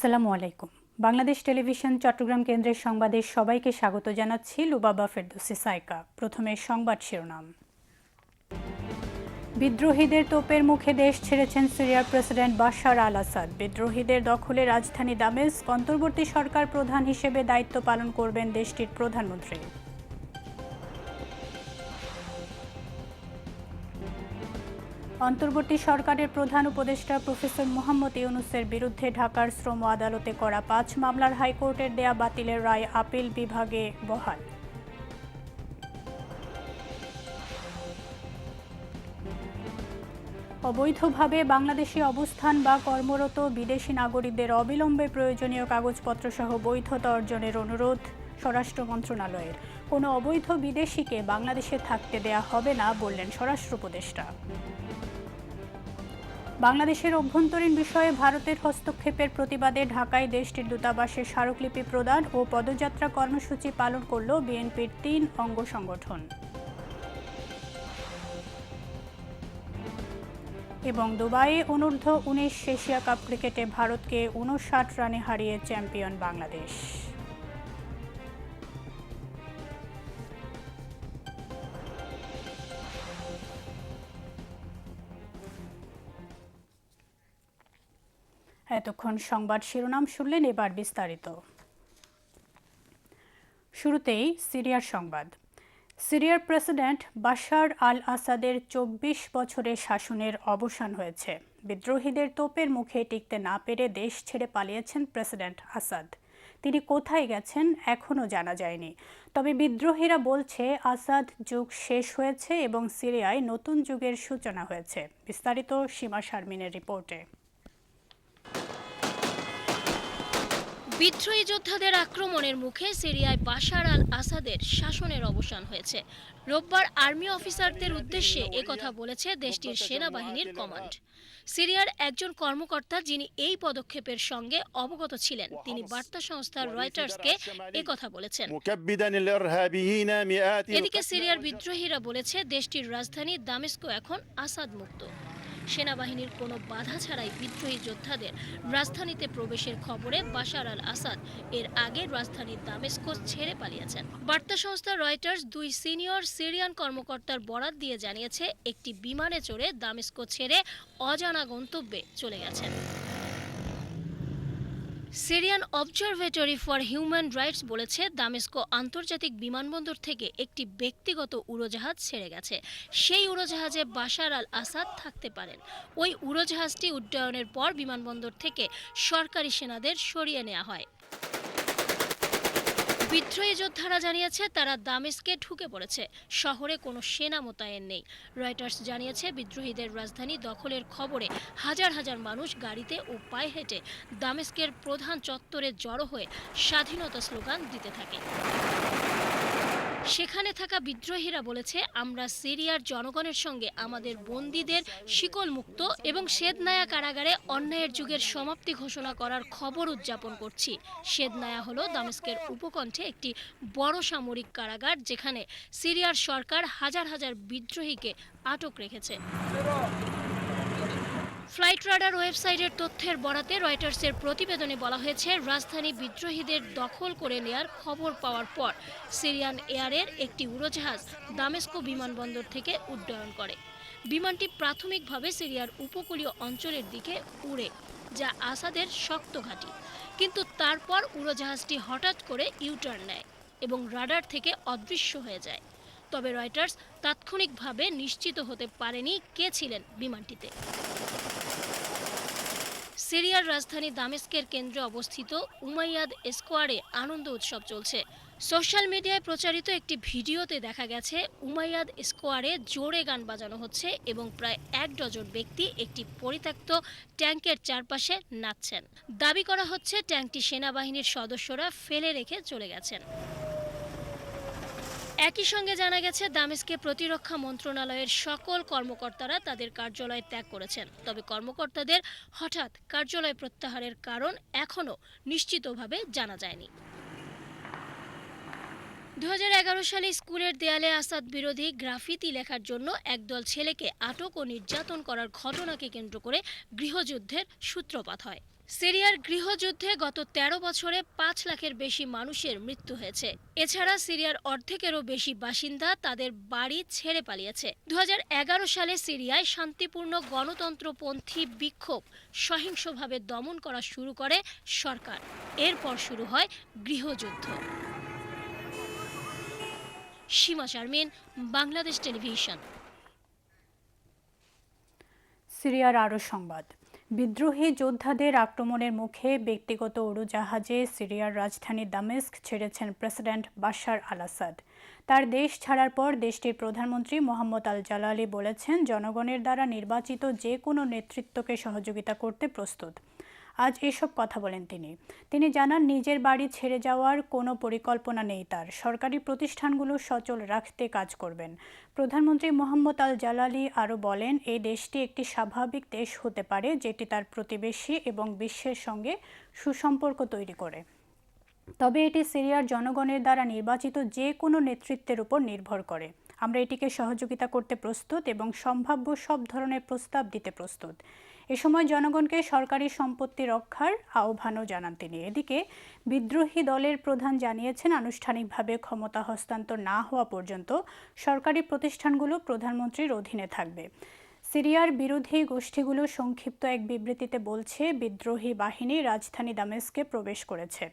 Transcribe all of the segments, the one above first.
আসসালামু আলাইকুম। বাংলাদেশ টেলিভিশন চট্টগ্রাম কেন্দ্রের সংবাদে সবাইকে স্বাগত জানাচ্ছি লুবাবা ফেরদৌসি সাইকা। প্রথমে সংবাদ শিরোনাম। বিদ্রোহীদের তোপের মুখে দেশ ছেড়েছেন সিরিয়ার প্রেসিডেন্ট বাশার আল আসাদ বিদ্রোহীদের দখলে রাজধানী দামেস্ক অন্তর্বর্তী সরকার প্রধান হিসেবে দায়িত্ব পালন করবেন দেশটির প্রধানমন্ত্রী। অন্তর্বর্তী সরকারের প্রধান উপদেষ্টা প্রফেসর মোহাম্মদ ইউনুসের বিরুদ্ধে ঢাকার শ্রম আদালতে করা পাঁচ মামলার হাইকোর্টের দেয়া বাতিলের রায় আপিল বিভাগে বহাল। অবৈধভাবে বাংলাদেশে অবস্থান বা কর্মরত বিদেশি নাগরিকদের অবিলম্বে প্রয়োজনীয় কাগজপত্র সহ বৈধতা অর্জনের অনুরোধ স্বরাষ্ট্র মন্ত্রণালয়ের। কোনো অবৈধ বিদেশিকে বাংলাদেশে থাকতে দেয়া হবে না বললেন স্বরাষ্ট্র উপদেষ্টা। বাংলাদেশের অভ্যন্তরীণ বিষয়ে ভারতের হস্তক্ষেপের প্রতিবাদে ঢাকায় দেশটির দূতাবাসে স্মারকলিপি প্রদান ও পদযাত্রা কর্মসূচি পালন করল বিএনপির তিন অঙ্গ সংগঠন। এবং দুবাইয়ে অনূর্ধ্ব উনিশ এশিয়া কাপ ক্রিকেটে ভারতকে উনষাট রানে হারিয়ে চ্যাম্পিয়ন বাংলাদেশ। এতক্ষণ সংবাদ শিরোনাম শুনলেন এবার বিস্তারিত। শুরুতেই সিরিয়ার সংবাদ। সিরিয়ার প্রেসিডেন্ট বাশার আল আসাদের চব্বিশ বছরের শাসনের অবসান হয়েছে। বিদ্রোহীদের তোপের মুখে টিকতে না পেরে দেশ ছেড়ে পালিয়েছেন প্রেসিডেন্ট আসাদ। তিনি কোথায় গেছেন এখনও জানা যায়নি। তবে বিদ্রোহীরা বলছে, আসাদ যুগ শেষ হয়েছে এবং সিরিয়ায় নতুন যুগের সূচনা হয়েছে। বিস্তারিত সীমা শারমিনের রিপোর্টে। বিদ্রোহী যোদ্ধাদের আক্রমণের মুখে সিরিয়ায় বাশার আল আসাদের শাসনের অবসান হয়েছে। রোববার আর্মি অফিসারদের উদ্দেশ্যে কথা বলেছে দেশটির সেনাবাহিনীর কমান্ড। সিরিয়ার একজন কর্মকর্তা যিনি এই পদক্ষেপের সঙ্গে অবগত ছিলেন, তিনি বার্তা সংস্থা রয়টার্সকে কথা বলেছেন। এদিকে সিরিয়ার বিদ্রোহীরা বলেছে, দেশটির রাজধানী দামেস্কো এখন আসাদ মুক্ত। সেনাবাহিনীর কোনো বাধা ছাড়াই বিদ্রোহী যোদ্ধাদের রাজধানীতে প্রবেশের খবরে বাশার আল আসাদ এর আগে রাজধানী দামেস্কো ছেড়ে পালিয়েছেন। বার্তা সংস্থা রয়টার্স দুই সিনিয়র সিরিয়ান কর্মকর্তার বরাত দিয়ে জানিয়েছে, একটি বিমানে চড়ে দামেস্কো ছেড়ে অজানা গন্তব্যে চলে গেছেন। Syrian Observatory for Human Rights বলেছে, দামেস্কো আন্তর্জাতিক বিমানবন্দর থেকে একটি ব্যক্তিগত উড়োজাহাজ ছেড়ে গেছে। সেই উড়োজাহাজে বাশার আল আসাদ থাকতে পারেন। ওই উড়োজাহাজটি উড্ডয়নের পর বিমানবন্দর থেকে সরকারি সেনাদের সরিয়ে নেওয়া হয়। বিদ্রোহী যোদ্ধারা জানিয়েছে তারা দামেস্কে ঢুকে পড়েছে। শহরে কোনো সেনা মোতায়েন নেই। রয়টার্স জানিয়েছে, বিদ্রোহীদের রাজধানী দখলের খবরে হাজার হাজার মানুষ গাড়িতে ও পায়ে হেঁটে দামেস্কের প্রধান চত্বরে জড়ো হয়ে স্বাধীনতা স্লোগান দিতে থাকে। সেখানে থাকা বিদ্রোহীরা বলেছে, আমরা সিরিয়ার জনগণের সঙ্গে আমাদের বন্দীদের শিকল মুক্ত এবং শেদনায়া কারাগারে অন্যায়ের যুগের সমাপ্তি ঘোষণা করার খবর উদযাপন করছি। শেদনায়া হলো দামেস্কের উপকণ্ঠে একটি বড় সামরিক কারাগার, যেখানে সিরিয়ার সরকার হাজার হাজার বিদ্রোহীকে আটক রেখেছে। ফ্লাইট রাডার ওয়েবসাইটের তথ্যের বরাতে রয়টার্সের প্রতিবেদনে বলা হয়েছে, রাজধানী বিদ্রোহীদের দখল করে নেয়ার খবর পাওয়ার পর সিরিয়ান এয়ারের একটি উড়োজাহাজ দামেস্কো বিমানবন্দর থেকে উড্ডয়ন করে। বিমানটি প্রাথমিকভাবে সিরিয়ার উপকূলীয় অঞ্চলের দিকে উড়ে, যা আসাদের শক্ত ঘাঁটি। কিন্তু তারপর উড়োজাহাজটি হঠাৎ করে ইউটার্ন নেয় এবং রাডার থেকে অদৃশ্য হয়ে যায়। তবে রয়টার্স তাৎক্ষণিকভাবে নিশ্চিত হতে পারেনি কে ছিলেন বিমানটিতে। সিরিয়ার রাজধানী দামেস্কের কেন্দ্রে অবস্থিত উমাইয়াদ স্কোয়ারে আনন্দ উৎসব চলছে। সোশ্যাল মিডিয়ায় প্রচারিত একটি ভিডিওতে দেখা গেছে, উমাইয়াদ স্কোয়ারে জোরে গান বাজানো হচ্ছে এবং প্রায় এক ডজন ব্যক্তি একটি পরিত্যক্ত ট্যাঙ্কের চারপাশে নাচছেন। দাবি করা হচ্ছে, ট্যাঙ্কটি সেনাবাহিনীর সদস্যরা ফেলে রেখে চলে গেছেন। একই সঙ্গে জানা গেছে, দামেস্কে প্রতিরক্ষা মন্ত্রণালয়ের সকল কর্মকর্তারা তাদের কার্যালয় ত্যাগ করেছেন। তবে কর্মকর্তাদের হঠাৎ কার্যালয় প্রত্যাহারের কারণ এখনও নিশ্চিতভাবে জানা যায়নি। দু হাজার এগারো সালে স্কুলের দেয়ালে আসাদ বিরোধী গ্রাফিতি লেখার জন্য একদল ছেলেকে আটক ও নির্যাতন করার ঘটনাকে কেন্দ্র করে গৃহযুদ্ধের সূত্রপাত হয়। সিরিয়ার গৃহযুদ্ধে গত ১৩ বছরে পাঁচ লাখের বেশি মানুষের মৃত্যু হয়েছে। এছাড়া সিরিয়ার অর্ধেকেরও বেশি বাসিন্দা তাদের বাড়ি ছেড়ে পালিয়েছে। দু হাজার এগারো সালে সিরিয়ায় শান্তিপূর্ণ গণতন্ত্রপন্থী বিক্ষোভ সহিংসভাবে দমন করা শুরু করে সরকার। এরপর শুরু হয় গৃহযুদ্ধ। সীমা শারমিন, বাংলাদেশ টেলিভিশন। সিরিয়ার আরও সংবাদ। বিদ্রোহী যোদ্ধাদের আক্রমণের মুখে ব্যক্তিগত উড়োজাহাজে সিরিয়ার রাজধানী দামেস্ক ছেড়েছেন প্রেসিডেন্ট বাশার আল আসাদ তার দেশ ছাড়ার পর দেশটির প্রধানমন্ত্রী মোহাম্মদ আল জালালি বলেছেন, জনগণের দ্বারা নির্বাচিত যে কোনো নেতৃত্বকে সহযোগিতা করতে প্রস্তুত। আজ এসব কথা বলেন তিনি। তিনি জানান, নিজের বাড়ি ছেড়ে যাওয়ার কোনো পরিকল্পনা নেই তার। সরকারি প্রতিষ্ঠানগুলো সচল রাখতে কাজ করবেন। প্রধানমন্ত্রী মোহাম্মদ আল জালালি আরও বলেন, এই দেশটি একটি স্বাভাবিক দেশ হতে পারে যেটি তার প্রতিবেশী এবং বিশ্বের সঙ্গে সুসম্পর্ক তৈরি করে। তবে এটি সিরিয়ার জনগণের দ্বারা নির্বাচিত যে কোনো নেতৃত্বের উপর নির্ভর করে। আমরা এটিকে সহযোগিতা করতে প্রস্তুত এবং সম্ভাব্য সব ধরনের প্রস্তাব দিতে প্রস্তুত। এ সময় জনগণকে সরকারি সম্পত্তি রক্ষার আহ্বানও জানান তিনি। এদিকে বিদ্রোহী দলের প্রধান জানিয়েছেন, আনুষ্ঠানিকভাবে ক্ষমতা হস্তান্তর না হওয়া পর্যন্ত সরকারি প্রতিষ্ঠানগুলো প্রধানমন্ত্রীর অধীনে থাকবে। সিরিয়ার বিরোধী গোষ্ঠীগুলো সংক্ষিপ্ত এক বিবৃতিতে বলছে, বিদ্রোহী বাহিনী রাজধানী দামেস্কে প্রবেশ করেছে।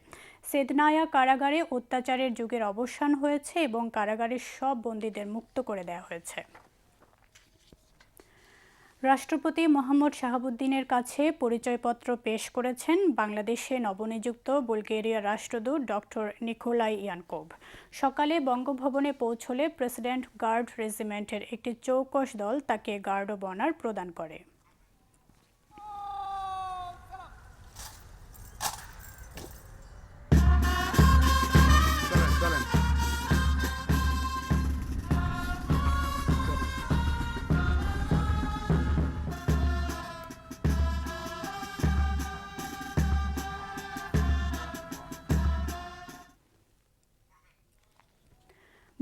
সেদনায়া কারাগারে অত্যাচারের যুগের অবসান হয়েছে এবং কারাগারের সব বন্দীদের মুক্ত করে দেওয়া হয়েছে। রাষ্ট্রপতি মোহাম্মদ শাহাবুদ্দিনের কাছে পরিচয়পত্র পেশ করেছেন বাংলাদেশে নবনিযুক্ত বুলগেরিয়া রাষ্ট্রদূত ডক্টর নিকোলাই ইয়ানকোভ। সকালে বঙ্গভবনে পৌঁছলে প্রেসিডেন্ট গার্ড রেজিমেন্টের একটি চৌকশ দল তাকে গার্ড অব অনার প্রদান করে।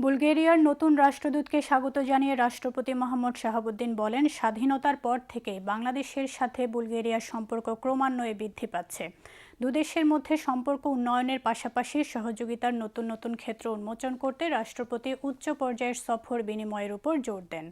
বুলগেরিয়ার নতুন রাষ্ট্রদূতকে স্বাগত জানিয়ে রাষ্ট্রপতি মোহাম্মদ শাহাবুদ্দিন বলেন, স্বাধীনতার পর থেকে বাংলাদেশের সাথে বুলগেরিয়ার সম্পর্ক ক্রমান্বয়ে বৃদ্ধি পাচ্ছে। দুদেশের মধ্যে সম্পর্ক উন্নয়নের পাশাপাশি সহযোগিতার নতুন নতুন ক্ষেত্র উন্মোচন করতে রাষ্ট্রপতি উচ্চ পর্যায়ের সফর বিনিময়ের উপর জোর দেন।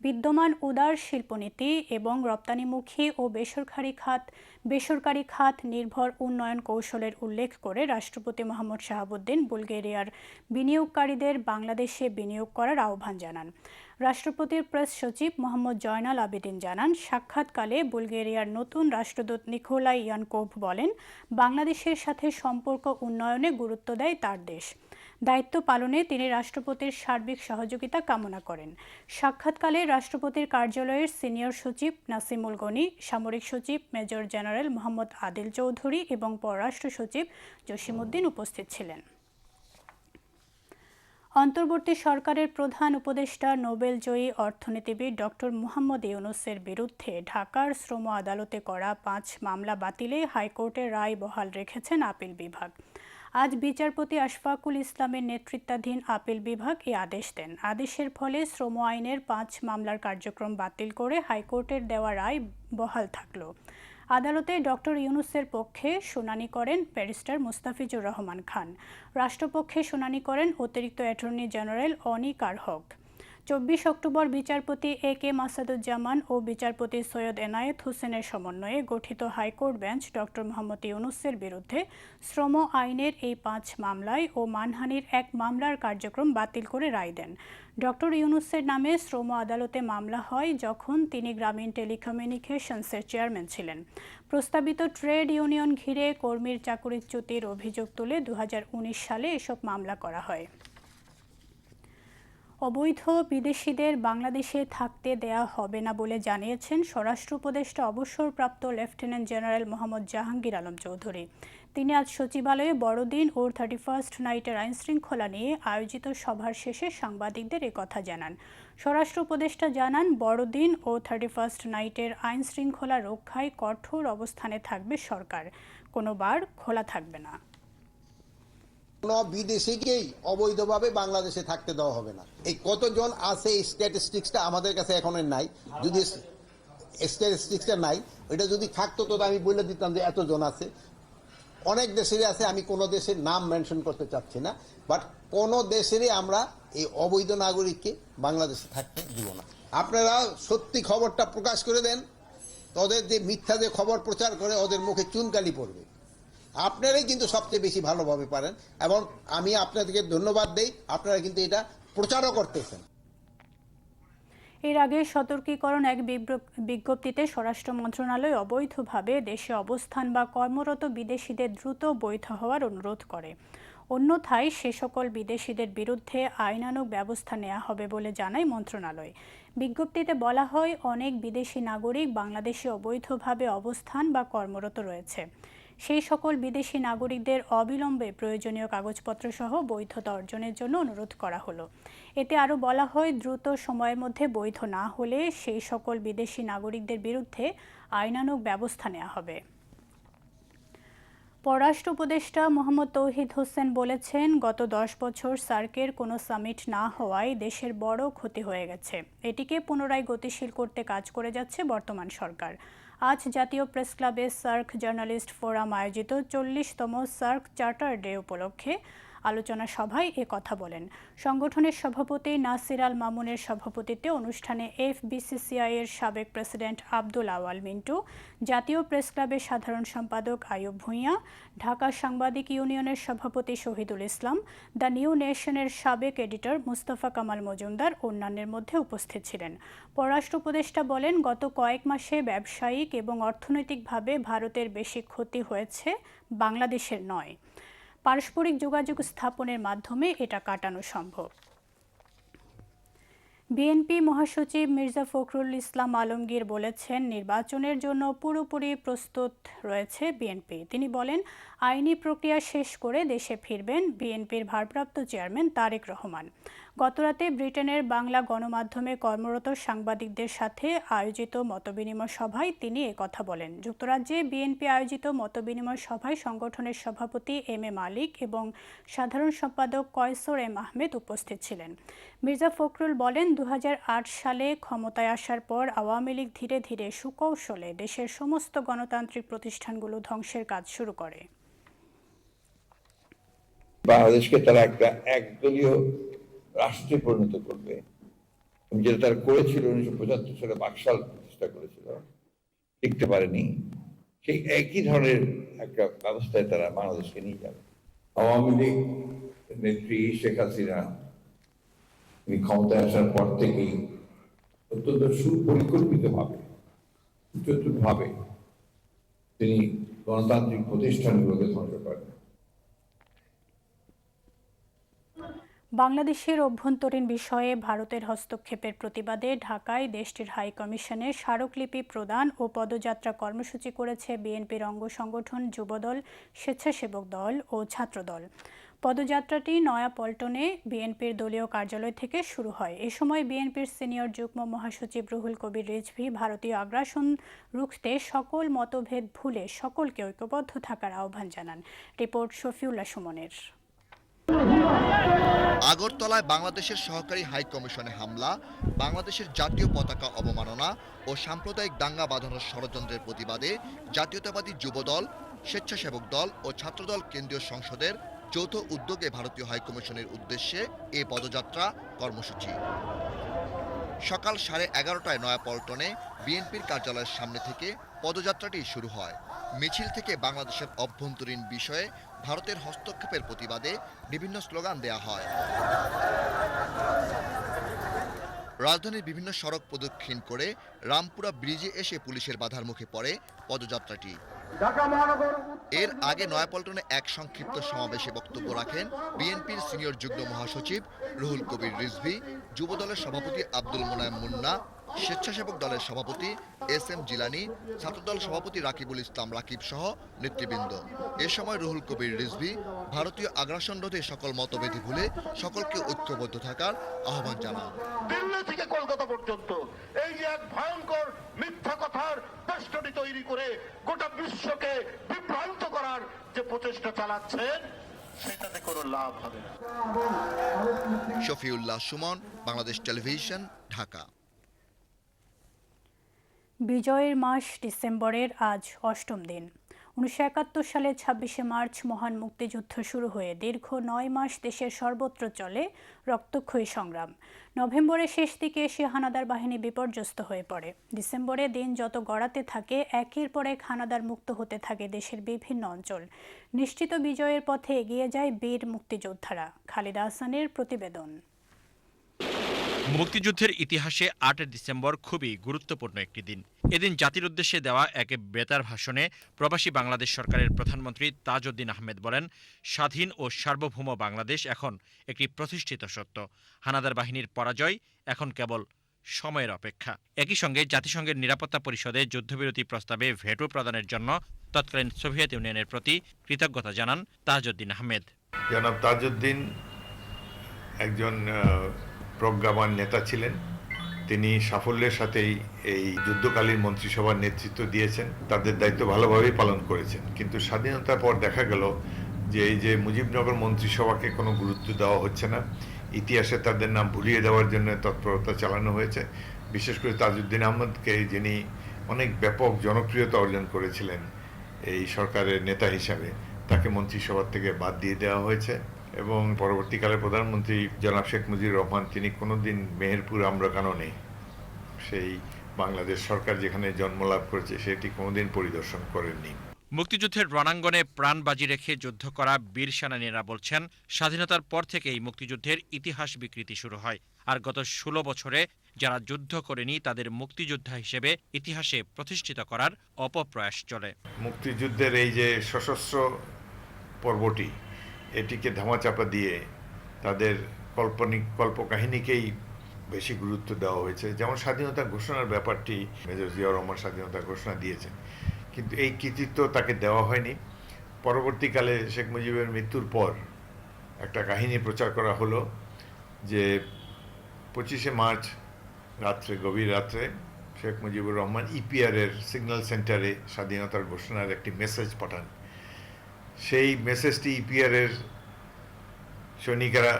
বিদ্যমান উদার শিল্পনীতি এবং রপ্তানিমুখী ও বেসরকারি খাত বেসরকারি খাত নির্ভর উন্নয়ন কৌশলের উল্লেখ করে রাষ্ট্রপতি মোহাম্মদ শাহাবুদ্দিন বুলগেরিয়ার বিনিয়োগকারীদের বাংলাদেশে বিনিয়োগ করার আহ্বান জানান। রাষ্ট্রপতির প্রেস সচিব মোহাম্মদ জয়নাল আবেদিন জানান, সাক্ষাৎকালে বুলগেরিয়ার নতুন রাষ্ট্রদূত নিকোলাই ইয়ানকোভ বলেন, বাংলাদেশের সাথে সম্পর্ক উন্নয়নে গুরুত্ব দেয় তার দেশ। দায়িত্ব পালনে তিনি রাষ্ট্রপতির সার্বিক সহযোগিতা কামনা করেন। সাক্ষাৎকালে রাষ্ট্রপতির কার্যালয়ের সিনিয়র সচিব নাসিমুল গনি, সামরিক সচিব মেজর জেনারেল মোহাম্মদ আদিল চৌধুরী এবং পররাষ্ট্র সচিব জসিমউদ্দিন উপস্থিত ছিলেন। অন্তর্বর্তী সরকারের প্রধান উপদেষ্টা, নোবেলজয়ী অর্থনীতিবিদ ডক্টর মুহাম্মদ ইউনুসের বিরুদ্ধে ঢাকার শ্রম আদালতে করা পাঁচ মামলা বাতিলে হাইকোর্টের রায় বহাল রেখেছেন আপিল বিভাগ। আজ বিচারপতি আশফাকুল ইসলামের নেতৃত্বাধীন আপিল বিভাগ এই আদেশ দেন। আদেশের ফলে শ্রম আইনের পাঁচ মামলার কার্যক্রম বাতিল করে হাইকোর্টের দেওয়া রায় বহাল থাকল। আদালতে ডক্টর ইউনুসের পক্ষে শুনানি করেন ব্যারিস্টার মুস্তাফিজুর রহমান খান। রাষ্ট্রপক্ষে শুনানি করেন অতিরিক্ত অ্যাটর্নি জেনারেল অনিকার কারহক চব্বিশ অক্টোবর বিচারপতি এ কে মাসাদুজ্জামান ও বিচারপতি সৈয়দ এনায়েত হোসেনের সমন্বয়ে গঠিত হাইকোর্ট বেঞ্চ ডক্টর মোহাম্মদ ইউনুসের বিরুদ্ধে শ্রম আইনের এই পাঁচ মামলায় ও মানহানির এক মামলার কার্যক্রম বাতিল করে রায় দেন। ডক্টর ইউনুসের নামে শ্রম আদালতে মামলা হয় যখন তিনি গ্রামীণ টেলিকমিউনিকেশনসের চেয়ারম্যান ছিলেন। প্রস্তাবিত ট্রেড ইউনিয়ন ঘিরে কর্মীর চাকরিচ্যুতির অভিযোগ তুলে দু হাজার উনিশ সালে এসব মামলা করা হয়। অবৈধ বিদেশিদের বাংলাদেশে থাকতে দেয়া হবে না বলে জানিয়েছেন স্বরাষ্ট্র উপদেষ্টা অবসরপ্রাপ্ত লেফটেন্যান্ট জেনারেল মোহাম্মদ জাহাঙ্গীর আলম চৌধুরী। তিনি আজ সচিবালয়ে বড়দিন ও থার্টি ফার্স্ট নাইটের আইন শৃঙ্খলা নিয়ে আয়োজিত সভার শেষে সাংবাদিকদের কথা জানান। স্বরাষ্ট্র উপদেষ্টা জানান, বড়দিন ও থার্টি ফার্স্ট নাইটের আইন শৃঙ্খলা রক্ষায় কঠোর অবস্থানে থাকবে সরকার। কোনো বার খোলা থাকবে না। কোনো বিদেশিকেই অবৈধভাবে বাংলাদেশে থাকতে দেওয়া হবে না। এই কতজন আছে এই স্ট্যাটিস্টিক্সটা আমাদের কাছে এখন নাই। যদি স্ট্যাটিস্টিক্সটা নাই, এটা যদি থাকতো তো আমি বলে দিতাম যে এতজন আছে। অনেক দেশেরই আছে, আমি কোনো দেশের নাম মেনশন করতে চাচ্ছি না বাট কোনো দেশেরই আমরা এই অবৈধ নাগরিককে বাংলাদেশে থাকতে দিব না। আপনারা সত্যি খবরটা প্রকাশ করে দেন, ওদের যে মিথ্যা যে খবর প্রচার করে, ওদের মুখে চুনকালি পড়বে। আপনারাই কিন্তু সবচেয়ে বেশি ভালোভাবে পারেন এবং আমি আপনাদেরকে ধন্যবাদ দেই, আপনারা কিন্তু এটা প্রচারও করতেছেন। এর আগে সতর্কীকরণ এক বিজ্ঞপ্তিতে স্বরাষ্ট্র মন্ত্রণালয় অবৈধভাবে দেশে অবস্থান বা কর্মরত বিদেশিদের দ্রুত বৈধ হওয়ার অনুরোধ করে। অন্যথায় সে সকল বিদেশিদের বিরুদ্ধে আইনানুগ ব্যবস্থা নেওয়া হবে বলে জানায় মন্ত্রণালয়। বিজ্ঞপ্তিতে বলা হয়, অনেক বিদেশি নাগরিক বাংলাদেশে অবৈধভাবে অবস্থান বা কর্মরত রয়েছে। সেই সকল বিদেশি নাগরিকদের অবিলম্বে প্রয়োজনীয় কাগজপত্র সহ বৈধতা অর্জনের জন্য অনুরোধ করা হলো। এতে আরও বলা হয়, দ্রুত সময়ের মধ্যে বৈধ না হলে সেই সকল বিদেশি নাগরিকদের বিরুদ্ধে আইনানুগ ব্যবস্থা নেওয়া হবে। পররাষ্ট্র উপদেষ্টা মোহাম্মদ তৌহিদ হোসেন বলেছেন, গত দশ বছর সার্কের কোনো সামিট না হওয়ায় দেশের বড় ক্ষতি হয়ে গেছে। এটিকে পুনরায় গতিশীল করতে কাজ করে যাচ্ছে বর্তমান সরকার। আজ জাতীয় প্রেস ক্লাবে সার্ক জার্নালিস্ট ফোরাম আয়োজিত চল্লিশতম সার্ক চার্টার ডে উপলক্ষে আলোচনা সভায় এ কথা বলেন। সংগঠনের সভাপতি নাসির আল মামুনের সভাপতিত্বে অনুষ্ঠানে এফবিসিসিআই এর সাবেক প্রেসিডেন্ট আব্দুল আওয়াল মিন্টু, জাতীয় প্রেস ক্লাবের সাধারণ সম্পাদক আয়ুব ভূঁইয়া, ঢাকা সাংবাদিক ইউনিয়নের সভাপতি শহীদুল ইসলাম, দ্য নিউ নেশনের সাবেক এডিটর মুস্তফা কামাল মজুমদার অন্যান্যের মধ্যে উপস্থিত ছিলেন। পররাষ্ট্র উপদেষ্টা বলেন, গত কয়েক মাসে ব্যবসায়িক এবং অর্থনৈতিকভাবে ভারতের বেশি ক্ষতি হয়েছে বাংলাদেশের নয়। পারস্পরিক যোগাযোগ স্থাপনের মাধ্যমে এটা কাটানো সম্ভব। বিএনপি মহাসচিব মির্জা ফখরুল ইসলাম আলমগীর বলেছেন, নির্বাচনের জন্য পুরোপুরি প্রস্তুত রয়েছে বিএনপি। তিনি বলেন, আইনি প্রক্রিয়া শেষ করে দেশে ফিরবেন বিএনপির ভারপ্রাপ্ত চেয়ারম্যান তারেক রহমান। গতরাতে ব্রিটেনের বাংলা গণমাধ্যমে কর্মরত সাংবাদিকদের সাথে আয়োজিত মতবিনিময় সভায় তিনি কথা বলেন। যুক্তরাজ্যে বিএনপি আয়োজিত মতবিনিময় সভায় সংগঠনের সভাপতি এম এ মালিক এবং সাধারণ সম্পাদক কয়সর এম আহমেদ উপস্থিত ছিলেন। মির্জা ফখরুল বলেন দু হাজার আট সালে ক্ষমতায় আসার পর আওয়ামী লীগ ধীরে ধীরে সুকৌশলে দেশের সমস্ত গণতান্ত্রিক প্রতিষ্ঠানগুলো ধ্বংসের কাজ শুরু করে। বাংলাদেশকে তারা একটা একদলীয় রাষ্ট্রে পরিণত করবে। যেটা তারা করেছিল, উনিশশো পঁচাত্তর সালে বাকশাল প্রতিষ্ঠা করেছিল টিকতে পারেনি। সেই একই ধরনের একটা ব্যবস্থায় তারা বাংলাদেশকে নিয়ে যাবে। আওয়ামী লীগ নেত্রী শেখ হাসিনা, তিনি ক্ষমতায় আসার পর থেকেই অত্যন্ত সুপরিকল্পিতভাবে চতুর্ভাবে তিনি গণতান্ত্রিক প্রতিষ্ঠানগুলোকে ধ্বংস করেন। বাংলাদেশের অভ্যন্তরীণ বিষয়ে ভারতের হস্তক্ষেপের প্রতিবাদে ঢাকায় দেশটির হাই কমিশনে স্মারকলিপি প্রদান ও পদযাত্রা কর্মসূচি করেছে বিএনপির অঙ্গ সংগঠন যুবদল, স্বেচ্ছাসেবক দল ও ছাত্রদল। পদযাত্রাটি নয়াপল্টনে বিএনপির দলীয় কার্যালয় থেকে শুরু হয়। এ সময় বিএনপির সিনিয়র যুগ্ম মহাসচিব রুহুল কবির রিজভি ভারতীয় আগ্রাসন রুখতে সকল মতভেদ ভুলে সকলকে ঐক্যবদ্ধ থাকার আহ্বান জানান। রিপোর্ট শফিউল্লাহ সুমনের। আগরতলায় বাংলাদেশের সহকারী হাই কমিশনে হামলা, বাংলাদেশের জাতীয় পতাকা অবমাননা ও সাম্প্রদায়িক দাঙ্গা বাঁধানোর ষড়যন্ত্রের প্রতিবাদে জাতীয়তাবাদী যুবদল, স্বেচ্ছাসেবক দল ও ছাত্রদল কেন্দ্রীয় সংসদের যৌথ উদ্যোগে ভারতীয় হাইকমিশনের উদ্দেশ্যে এ পদযাত্রা কর্মসূচি। সকাল সাড়ে এগারোটায় নয়াপল্টনে বিএনপির কার্যালয়ের সামনে থেকে পদযাত্রাটি শুরু হয়। মিছিল থেকে বাংলাদেশের অভ্যন্তরীণ বিষয়ে ভারতের হস্তক্ষেপের প্রতিবাদে বিভিন্ন স্লোগান দেয়া হয়। রাজধানীর বিভিন্ন সড়ক প্রদক্ষিণ করে রামপুরা ব্রিজে এসে পুলিশের বাধার মুখে পড়ে পদযাত্রাটি। এর আগে নয়াপল্টনে এক সংক্ষিপ্ত সমাবেশে বক্তব্য রাখেন বিএনপির সিনিয়র যুগ্ম মহাসচিব রুহুল কবির রিজভি যুবদলের সভাপতি আব্দুল মোনায়েম মুন্না স্বেচ্ছাসেবক দলের সভাপতি এস এম জিলানি ছাত্রদল সভাপতি রাকিবুল ইসলাম রাকিব সহ নেতৃবৃন্দ। এ সময় রুহুল কবির রিজভি ভারতীয় আগ্রাসন রোধে সকল মতভেদে ভুলে সকলকে ঐক্যবদ্ধ থাকার আহ্বান জানান। দিল্লি থেকে কলকাতা পর্যন্ত এই যে এক ভয়ঙ্কর মিথ্যা কথার বেষ্টনী তৈরি করে গোটা বিশ্বকে বিভ্রান্ত করার যে প্রচেষ্টা চালাচ্ছেন সেটাতে কোনো লাভ হবে না। শফিউল্লাহ সুমন বাংলাদেশ টেলিভিশন ঢাকা। বিজয়ের মাস ডিসেম্বরের আজ অষ্টম দিন। উনিশশো একাত্তর সালের ছাব্বিশে মার্চ মহান মুক্তিযুদ্ধ শুরু হয়ে দীর্ঘ নয় মাস দেশের সর্বত্র চলে রক্তক্ষয়ী সংগ্রাম। নভেম্বরের শেষ দিকে এসে হানাদার বাহিনী বিপর্যস্ত হয়ে পড়ে। ডিসেম্বরে দিন যত গড়াতে থাকে, একের পর এক হানাদার মুক্ত হতে থাকে দেশের বিভিন্ন অঞ্চল। নিশ্চিত বিজয়ের পথে এগিয়ে যায় বীর মুক্তিযোদ্ধারা। খালিদা হাসানের প্রতিবেদন। মুক্তিযুদ্ধের ইতিহাসে আট ডিসেম্বর খুবই গুরুত্বপূর্ণ একটি দিন। এদিন জাতির উদ্দেশ্যে দেওয়া এক বেতার ভাষণে প্রবাসী বাংলাদেশ সরকারের প্রধানমন্ত্রী তাজউদ্দিন আহমেদ বলেন, স্বাধীন ও সার্বভৌম বাংলাদেশ এখন একটি প্রতিষ্ঠিত সত্য। হানাদার বাহিনীর পরাজয় এখন কেবল সময়ের অপেক্ষা। একই সঙ্গে জাতিসংঘের নিরাপত্তা পরিষদে যুদ্ধবিরতি প্রস্তাবে ভেটো প্রদানের জন্য তৎকালীন সোভিয়েত ইউনিয়নের প্রতি কৃতজ্ঞতা জানান তাজউদ্দিন আহমেদ। জনাব তাজউদ্দিন একজন প্রজ্ঞাবান নেতা ছিলেন। তিনি সাফল্যের সাথেই এই যুদ্ধকালীন মন্ত্রিসভার নেতৃত্ব দিয়েছেন। তাদের দায়িত্ব ভালোভাবেই পালন করেছেন। কিন্তু স্বাধীনতার পর দেখা গেল যে এই যে মুজিবনগর মন্ত্রিসভাকে কোনো গুরুত্ব দেওয়া হচ্ছে না। ইতিহাসে তাদের নাম ভুলিয়ে দেওয়ার জন্য তৎপরতা চালানো হয়েছে। বিশেষ করে তাজউদ্দিন আহমদকে, যিনি অনেক ব্যাপক জনপ্রিয়তা অর্জন করেছিলেন এই সরকারের নেতা হিসাবে, তাকে মন্ত্রিসভার থেকে বাদ দিয়ে দেওয়া হয়েছে। এবং পরবর্তীকালে প্রধানমন্ত্রী জনাব শেখ মুজিবুর রহমান তিনি কোনোদিন মেহেরপুর আম্রকাননে সেই বাংলাদেশ সরকার যেখানে জন্মলাভ করেছে সেটি কোনোদিন পরিদর্শন করেননি। মুক্তিযুদ্ধের রণাঙ্গনে প্রাণ বাজি রেখে যুদ্ধ করা বীর সেনানীরা বলছেন স্বাধীনতার পর থেকেই মুক্তিযুদ্ধের ইতিহাস বিকৃতি শুরু হয়। আর গত ষোলো বছরে যারা যুদ্ধ করেনি তাদের মুক্তিযোদ্ধা হিসেবে ইতিহাসে প্রতিষ্ঠিত করার অপপ্রয়াস চলে। মুক্তিযুদ্ধের এই যে সশস্ত্র পর্বটি এটিকে ধামাচাপা দিয়ে তাদের কল্পনিক, কল্পকাহিনীকেই বেশি গুরুত্ব দেওয়া হয়েছে। যেমন স্বাধীনতা ঘোষণার ব্যাপারটি মেজর জিয়াউর রহমান স্বাধীনতা ঘোষণা দিয়েছেন। কিন্তু এই কৃতিত্ব তাকে দেওয়া হয়নি। পরবর্তীকালে শেখ মুজিবের মৃত্যুর পর একটা কাহিনী প্রচার করা হলো যে পঁচিশে মার্চ রাত্রে, গভীর রাত্রে শেখ মুজিবুর রহমান ইপিআরের সিগন্যাল সেন্টারে স্বাধীনতার ঘোষণার একটি মেসেজ পাঠান। সেই মেসেজটি ইপিআরের সৈনিকেরা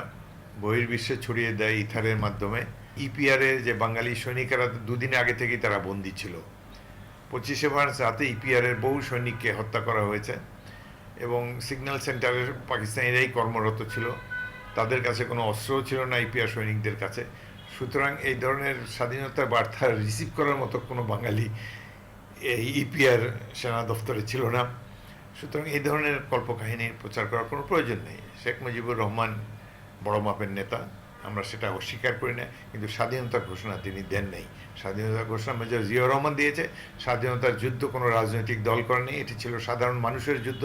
বহির্বিশ্বে ছড়িয়ে দেয় ইথারের মাধ্যমে। ইপিআরের যে বাঙালি সৈনিকেরা দুদিন আগে থেকেই তারা বন্দী ছিল। পঁচিশে মার্চ রাতে ইপিআরের বহু সৈনিককে হত্যা করা হয়েছে এবং সিগন্যাল সেন্টারের পাকিস্তানিরাই কর্মরত ছিল। তাদের কাছে কোনো অস্ত্রও ছিল না ইপিআর সৈনিকদের কাছে। সুতরাং এই ধরনের স্বাধীনতার বার্তা রিসিভ করার মতো কোনো বাঙালি এই ইপিআর সেনা দফতরে ছিল না। সুতরাং এই ধরনের কল্পকাহিনী প্রচার করার কোনো প্রয়োজন নেই। শেখ মুজিবুর রহমান বড় মাপের নেতা, আমরা সেটা অস্বীকার করি না, কিন্তু স্বাধীনতা ঘোষণা তিনি দেন নাই। স্বাধীনতা ঘোষণা মেজর জিয়া রহমান দিয়েছে। স্বাধীনতার যুদ্ধ কোনো রাজনৈতিক দল করেনি এটি ছিল সাধারণ মানুষের যুদ্ধ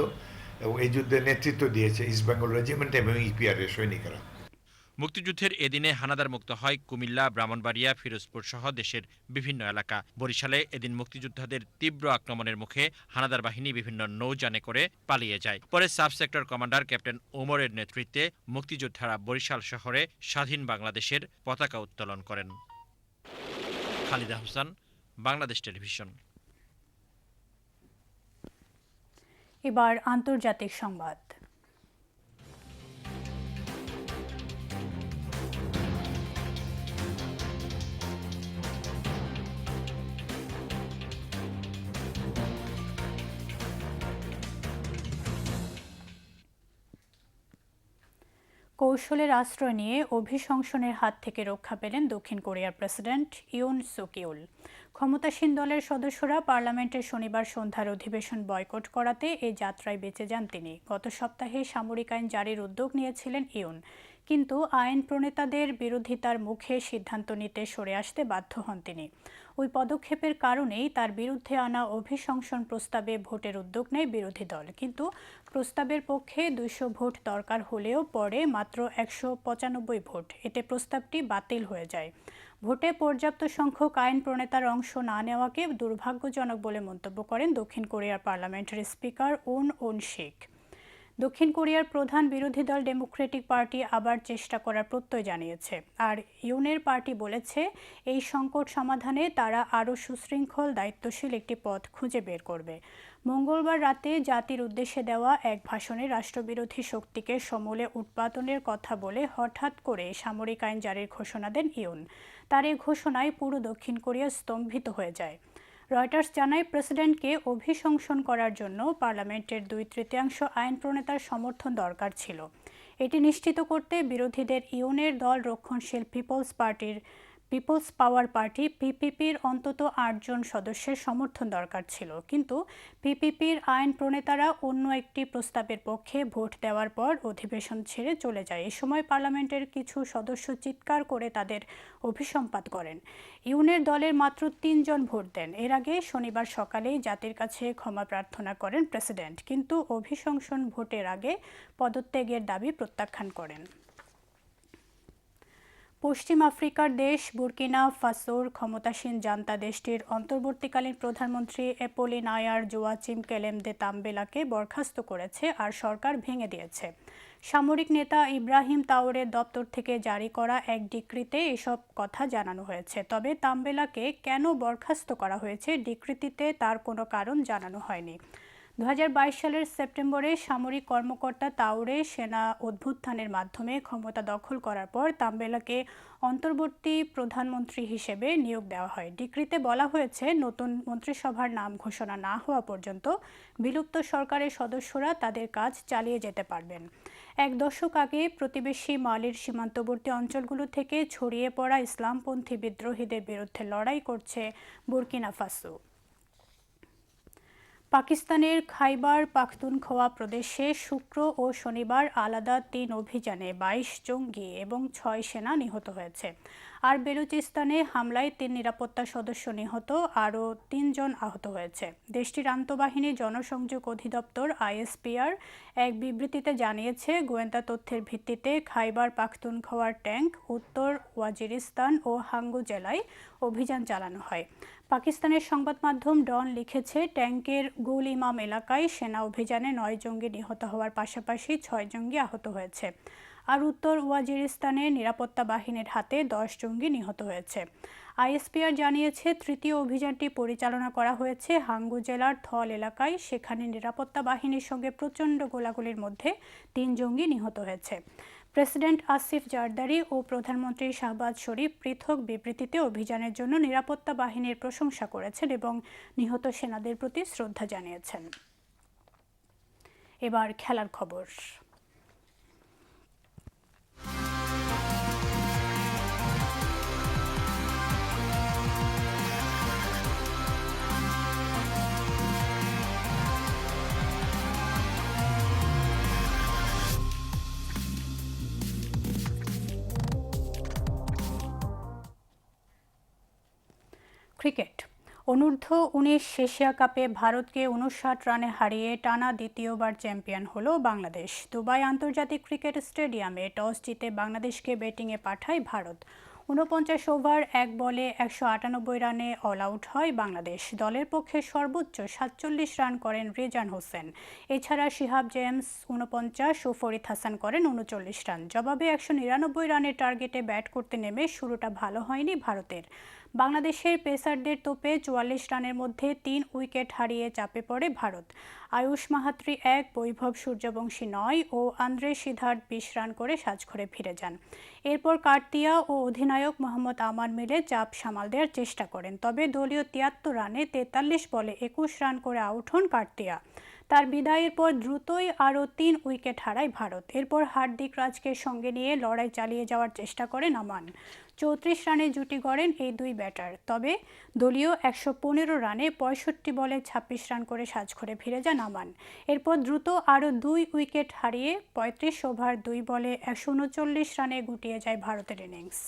এবং এই যুদ্ধে নেতৃত্ব দিয়েছে ইস্ট বেঙ্গল রেজিমেন্ট এবং ইপিআর এর সৈনিকেরা। মুক্তিযুদ্ধের এদিনে হানাদার মুক্ত হয় কুমিল্লা, ব্রাহ্মণবাড়িয়া ফিরোজপুর সহ দেশের বিভিন্ন এলাকা। বরিশালে এদিন মুক্তিযোদ্ধাদের তীব্র আক্রমণের মুখে হানাদার বাহিনী বিভিন্ন নৌযানে করে পালিয়ে যায়। পরে সাব সেক্টর কমান্ডার ক্যাপ্টেন ওমরের নেতৃত্বে মুক্তিযোদ্ধারা বরিশাল শহরে স্বাধীন বাংলাদেশের পতাকা উত্তোলন করেন। খালিদা হোসেন, বাংলাদেশ টেলিভিশন। এবার আন্তর্জাতিক সংবাদ। কৌশলের আশ্রয় নিয়ে অভিশংসনের হাত থেকে রক্ষা পেলেন দক্ষিণ কোরিয়ার প্রেসিডেন্ট ইউন সুকিউল। ক্ষমতাসীন দলের সদস্যরা পার্লামেন্টের শনিবার সন্ধ্যার অধিবেশন বয়কট করাতে এই যাত্রায় বেঁচে যান তিনি। গত সপ্তাহে সামরিক আইন জারির উদ্যোগ নিয়েছিলেন ইউন কিন্তু আইন প্রণেতাদের বিরোধিতার মুখে সিদ্ধান্ত নিতে সরে আসতে বাধ্য হন তিনি। ওই পদক্ষেপের কারণেই তার বিরুদ্ধে আনা অভিশংসন প্রস্তাবে ভোটের উদ্যোগ নেয় বিরোধী দল। কিন্তু প্রস্তাবের পক্ষে দুইশো ভোট দরকার হলেও পরে মাত্র একশো পঁচানব্বই ভোট। এতে প্রস্তাবটি বাতিল হয়ে যায়। ভোটে পর্যাপ্ত সংখ্যক আইন প্রণেতার অংশ না নেওয়াকে দুর্ভাগ্যজনক বলে মন্তব্য করেন দক্ষিণ কোরিয়ার পার্লামেন্টের স্পিকার ওন উন শেখ। দক্ষিণ কোরিয়ার প্রধান বিরোধী দল ডেমোক্রেটিক পার্টি আবার চেষ্টা করার প্রত্যয় জানিয়েছে। আর ইউনের পার্টি বলেছে, এই সংকট সমাধানে তারা আরও সুশৃঙ্খল, দায়িত্বশীল একটি পথ খুঁজে বের করবে। মঙ্গলবার রাতে জাতির উদ্দেশ্যে দেওয়া এক ভাষণে রাষ্ট্রবিরোধী শক্তিকে সমূলে উৎপাদনের কথা বলে হঠাৎ করে সামরিক আইন জারির ঘোষণা দেন ইউন। তার এই ঘোষণায় পুরো দক্ষিণ কোরিয়া স্তম্ভিত হয়ে যায়। রয়টার্স জানায়, প্রেসিডেন্টকে অভিশংসন করার জন্য পার্লামেন্টের দুই তৃতীয়াংশ আইন প্রণেতার সমর্থন দরকার ছিল। এটি নিশ্চিত করতে বিরোধীদের ইউনের দল রক্ষণশীল পিপলস পার্টির পিপলস পাওয়ার পার্টি পিপিপির অন্তত আটজন সদস্যের সমর্থন দরকার ছিল। কিন্তু পিপিপির আইন প্রণেতারা অন্য একটি প্রস্তাবের পক্ষে ভোট দেওয়ার পর অধিবেশন ছেড়ে চলে যায়। এ সময় পার্লামেন্টের কিছু সদস্য চিৎকার করে তাদের অভিসম্পাত করেন। ইউনের দলের মাত্র তিনজন ভোট দেন। এর আগে শনিবার সকালেই জাতির কাছে ক্ষমা প্রার্থনা করেন প্রেসিডেন্ট। কিন্তু অভিশংসন ভোটের আগে পদত্যাগের দাবি প্রত্যাখ্যান করেন। পশ্চিম আফ্রিকার দেশ বুরকিনা ফাসোর ক্ষমতাসীন জান্তা দেশটির অন্তর্বর্তীকালীন প্রধানমন্ত্রী এপোলিন আয়ার জোয়াচিম কেলেম দে তাম্বেলাকে বরখাস্ত করেছে আর সরকার ভেঙে দিয়েছে। সামরিক নেতা ইব্রাহিম তাওরের দপ্তর থেকে জারি করা এক ডিক্রিতে এসব কথা জানানো হয়েছে। তবে তাম্বেলাকে কেন বরখাস্ত করা হয়েছে ডিক্রিতিতে তার কোনো কারণ জানানো হয়নি। দু হাজার বাইশ সালের সেপ্টেম্বরে সামরিক কর্মকর্তা তাওরে সেনা অভ্যুত্থানের মাধ্যমে ক্ষমতা দখল করার পর তাম্বেলাকে অন্তর্বর্তী প্রধানমন্ত্রী হিসেবে নিয়োগ দেওয়া হয়। ডিক্রিতে বলা হয়েছে, নতুন মন্ত্রিসভার নাম ঘোষণা না হওয়া পর্যন্ত বিলুপ্ত সরকারের সদস্যরা তাদের কাজ চালিয়ে যেতে পারবেন। এক দশক আগে প্রতিবেশী মালির সীমান্তবর্তী অঞ্চলগুলো থেকে ছড়িয়ে পড়া ইসলামপন্থী বিদ্রোহীদের বিরুদ্ধে লড়াই করছে বুরকিনা ফাসো। পাকিস্তানের খাইবার পাখতুনখোয়া প্রদেশে শুক্র ও শনিবার আলাদা তিন অভিযানে বাইশ জঙ্গি এবং ছয় সেনা নিহত হয়েছে। আর বেলুচিস্তানে হামলায় তিন নিরাপত্তা সদস্য নিহত, আরও তিনজন আহত হয়েছে। দেশটির আন্তঃবাহিনী জনসংযোগ অধিদপ্তর, আইএসপিআর, এক বিবৃতিতে জানিয়েছে, গোয়েন্দা তথ্যের ভিত্তিতে খাইবার পাখতুনখোয়ার ট্যাঙ্ক উত্তর ওয়াজিরিস্তান ও হাঙ্গু জেলায় অভিযান চালানো হয়। পাকিস্তানের সংবাদ মাধ্যম ডন লিখেছে, ট্যাঙ্কের গুল ইমাম এলাকায় সেনা অভিযানে নয় জঙ্গি নিহত হওয়ার পাশাপাশি ছয় জঙ্গি আহত হয়েছে। আর উত্তর ওয়াজিরিস্তানে নিরাপত্তা বাহিনীর হাতে দশ জঙ্গি নিহত হয়েছে। আইএসপিআর জানিয়েছে, তৃতীয় অভিযানটি পরিচালনা করা হয়েছে হাঙ্গু জেলার থল এলাকায়। সেখানে নিরাপত্তা বাহিনীর সঙ্গে প্রচণ্ড গোলাগুলির মধ্যে তিন জঙ্গি নিহত হয়েছে। প্রেসিডেন্ট আসিফ জারদারি ও প্রধানমন্ত্রী শাহবাজ শরীফ পৃথক বিবৃতিতে অভিযানের জন্য নিরাপত্তা বাহিনীর প্রশংসা করেছেন এবং নিহত সেনাদের প্রতি শ্রদ্ধা জানিয়েছেন। এবার খেলার খবর। অনূর্ধ্ব উনিশ এশিয়া কাপে ভারতকে উনষাট রানে হারিয়ে টানা দ্বিতীয়বার চ্যাম্পিয়ন হলো বাংলাদেশ। দুবাই আন্তর্জাতিক ক্রিকেট স্টেডিয়ামে টস জিতে বাংলাদেশকে ব্যাটিংয়ে পাঠায় ভারত। ঊনপঞ্চাশ ওভার, এক বলে একশো আটানব্বই রানে অল আউট হয় বাংলাদেশ। দলের পক্ষে সর্বোচ্চ সাতচল্লিশ রান করেন রেজান হোসেন। এছাড়া শিহাব জেমস উনপঞ্চাশ ও ফরিদ হাসান করেন উনচল্লিশ রান। জবাবে একশো নিরানব্বই রানের টার্গেটে ব্যাট করতে নেমে শুরুটা ভালো হয়নি ভারতের। বাংলাদেশের পেসারদের তোপে চুয়াল্লিশ রানের মধ্যে তিন উইকেট হারিয়ে চাপে পড়ে ভারত। আয়ুষ মাহাত্রি এক, বৈভব সূর্যবংশী নয় ও আন্দ্রে সিদ্ধার্থ বিশ রান করে সাজঘরে ফিরে যান। এরপর কার্তিয়া ও অধিনায়ক মোহাম্মদ আমান মিলে চাপ সামাল দেওয়ার চেষ্টা করেন। তবে দলীয় তিয়াত্তর রানে তেতাল্লিশ বলে একুশ রান করে আউট হন কার্তিয়া। তার বিদায়ের পর দ্রুতই আরও তিন উইকেট হারায় ভারত। এরপর হার্দিক রাজকে সঙ্গে নিয়ে লড়াই চালিয়ে যাওয়ার চেষ্টা করেন আমান। চৌত্রিশ রানে জুটি গড়েন এই দুই ব্যাটার। তবে দলীয় একশো পনেরো রানে পঁয়ষট্টি বলে ছাব্বিশ রান করে সাজঘরে ফিরে যান আমান। এরপর দ্রুত আরও দুই উইকেট হারিয়ে পঁয়ত্রিশ ওভার দুই বলে একশো উনচল্লিশ রানে গুটিয়ে যায় ভারতের ইনিংস।